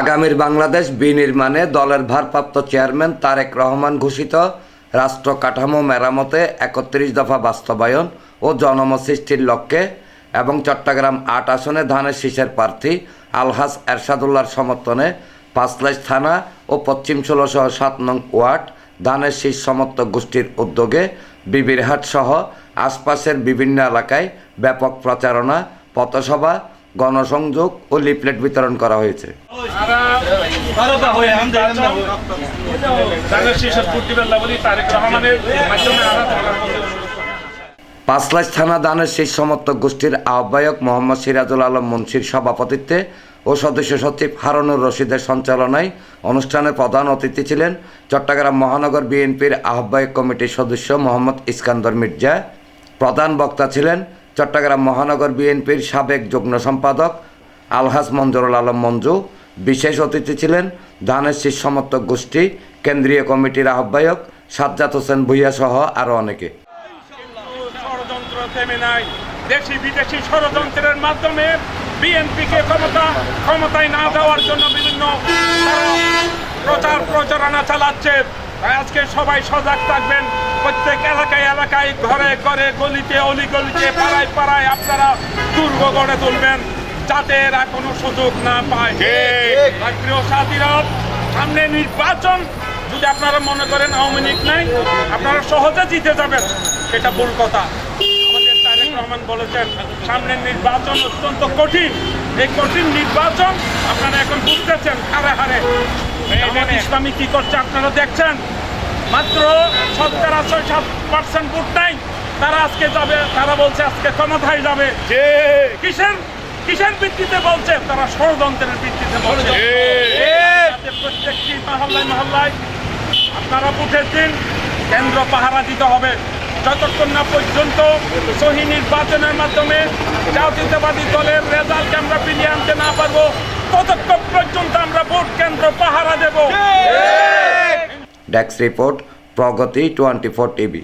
আগামীর বাংলাদেশ বিনির্মাণে দলের ভারপ্রাপ্ত চেয়ারম্যান তারেক রহমান ঘোষিত রাষ্ট্র কাঠামো মেরামতে একত্রিশ দফা বাস্তবায়ন ও জনমত সৃষ্টির লক্ষ্যে এবং চট্টগ্রাম আট আসনে ধানের শীষের প্রার্থী আলহাজ এরশাদুল্লাহর সমর্থনে পাঁচলাইশ থানা ও পশ্চিম ষোলোসহ সাত নং ওয়ার্ড ধানের শীষ সমর্থক গোষ্ঠীর উদ্যোগে বিবিরহাট সহ আশপাশের বিভিন্ন এলাকায় ব্যাপক প্রচারণা, পথসভা গণসংযোগ ও লিফলেট বিতরণ করা হয়েছে। পাঁচলাইশ থানা দানের শীষ সমর্থক গোষ্ঠীর আহ্বায়ক মোহাম্মদ সিরাজুল আলম মুন্সির সভাপতিত্বে ও সদস্য সচিব হারুনুর রশিদের সঞ্চালনায় অনুষ্ঠানে প্রধান অতিথি ছিলেন চট্টগ্রাম মহানগর বিএনপির আহ্বায়ক কমিটির সদস্য মোহাম্মদ ইস্কান্দর মির্জা। প্রধান বক্তা ছিলেন চট্টগ্রাম মহানগর বিএনপির সাবেক যুগ্ম সম্পাদক আলহাজ মঞ্জুরুল আলম মঞ্জু, বিশেষ অতিথি ছিলেন ধানের শীষ সমর্থক গোষ্ঠী, কেন্দ্রীয় কমিটির আহ্বায়ক সাজ্জাদ হোসেন ভুইয়া সহ আরও অনেকে। দেশি বিদেশি ষড়যন্ত্রের মাধ্যমে বিএনপিকে ক্ষমতা, ক্ষমতায় না দেওয়ার জন্য বিভিন্ন প্রচার প্রচারণা চালাচ্ছে আজকে সবাই সজাগ থাকবেন। প্রত্যেক এলাকায় এলাকায় ঘরে ঘরে গলিতে অলি গলিতে পাড়ায় পাড়ায় আপনারা দুর্গ গড়ে তুলবেন যাতে এরা কোনো সুযোগ না পায়। প্রিয় সাথীরা সামনে নির্বাচন যদি আপনারা মনে করেন আওয়ামী লীগ নাই আপনারা সহজে জিতে যাবেন সেটা ভুল কথা। আমাদের তারেক রহমান বলেছেন সামনের নির্বাচন অত্যন্ত কঠিন। এই কঠিন নির্বাচন আপনারা এখন বুঝতেছেন হারে হারে। ইসলামী কি করছে আপনারা দেখছেন? মাত্র শতকরা ছয় সাত পার্সেন্ট ভোট নাই। তারা আজকে যাবে তারা বলছে আজকে ক্ষমতায় যাবে। কিসের কিসের ভিত্তিতে বলছে? তারা ষড়যন্ত্রের ভিত্তিতে বলছে। প্রত্যেকটি মহল্লায় মহল্লায় আপনারা বুথের দিন কেন্দ্র পাহারা দিতে হবে। যতক্ষণ না পর্যন্ত সহি নির্বাচনের মাধ্যমে জাতীয়তাবাদী দলের রেজাল্ট আমরা ফিরিয়ে আনতে না পারব ততক্ষণ পর্যন্ত আমরা ভোট কেন্দ্র পাহারা দেব। Desk report Pragati twenty four TV